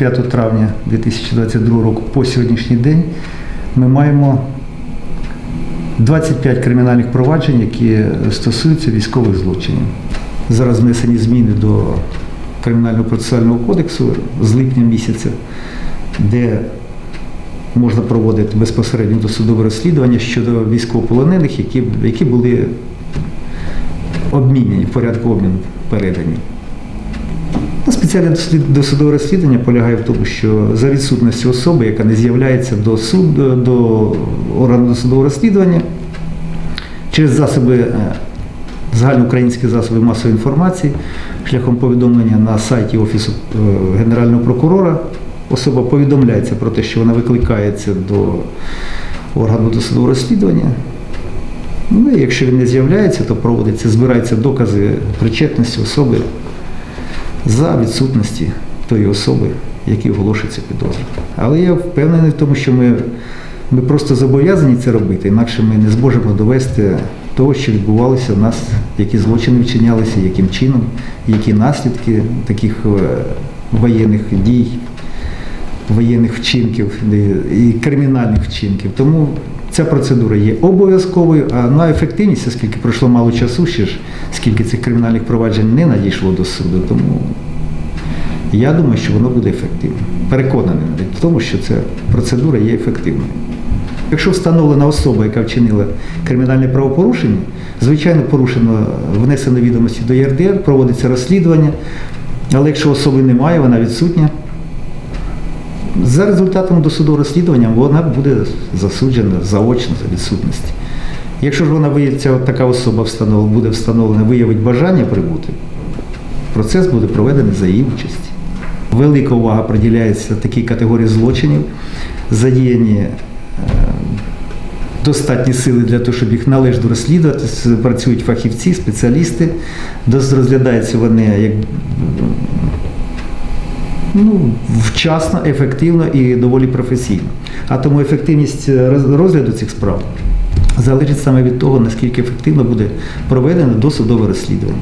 5 травня 2022 року по сьогоднішній день ми маємо 25 кримінальних проваджень, які стосуються військових злочинів. Зараз внесені зміни до Кримінального процесуального кодексу з липня місяця, де можна проводити безпосередньо досудове розслідування щодо військовополонених, які, які були обмінені в порядку обміну передані. Ну, Спеціальне досудове розслідування полягає в тому, що за відсутністю особи, яка не з'являється до суду, до органу досудового розслідування, через засоби, е, загальноукраїнські засоби масової інформації, шляхом повідомлення на сайті Офісу е, Генерального прокурора, особа повідомляється про те, що вона викликається до органу досудового розслідування. Ну, і якщо він не з'являється, то проводиться, збираються докази причетності особи за відсутності тої особи, якій оголошується підозра. Але я впевнений в тому, що ми, ми просто зобов'язані це робити, інакше ми не зможемо довести того, що відбувалося в нас, які злочини вчинялися, яким чином, які наслідки таких е, воєнних дій, воєнних вчинків і- і кримінальних вчинків. Тому ця процедура є обов'язковою, а на ефективність, оскільки пройшло мало часу, ще ж скільки цих кримінальних проваджень не надійшло до суду, тому я думаю, що воно буде ефективним. Переконаний в тому, що ця процедура є ефективною. Якщо встановлена особа, яка вчинила кримінальне правопорушення, звичайно, порушено внесено відомості до ЄРДР, проводиться розслідування, але якщо особи немає, вона відсутня. За результатом досудового розслідування вона буде засуджена заочно за відсутності. Якщо ж вона виявиться, така особа встановлена, буде встановлена, виявить бажання прибути, процес буде проведений за її участі. Велика увага приділяється такій категорії злочинів, задіяні е, достатні сили для того, щоб їх належно розслідувати. Працюють фахівці, спеціалісти, розглядаються вони як ну, вчасно, ефективно і доволі професійно. А тому ефективність е, розгляду цих справ залежить саме від того, наскільки ефективно буде проведено досудове розслідування.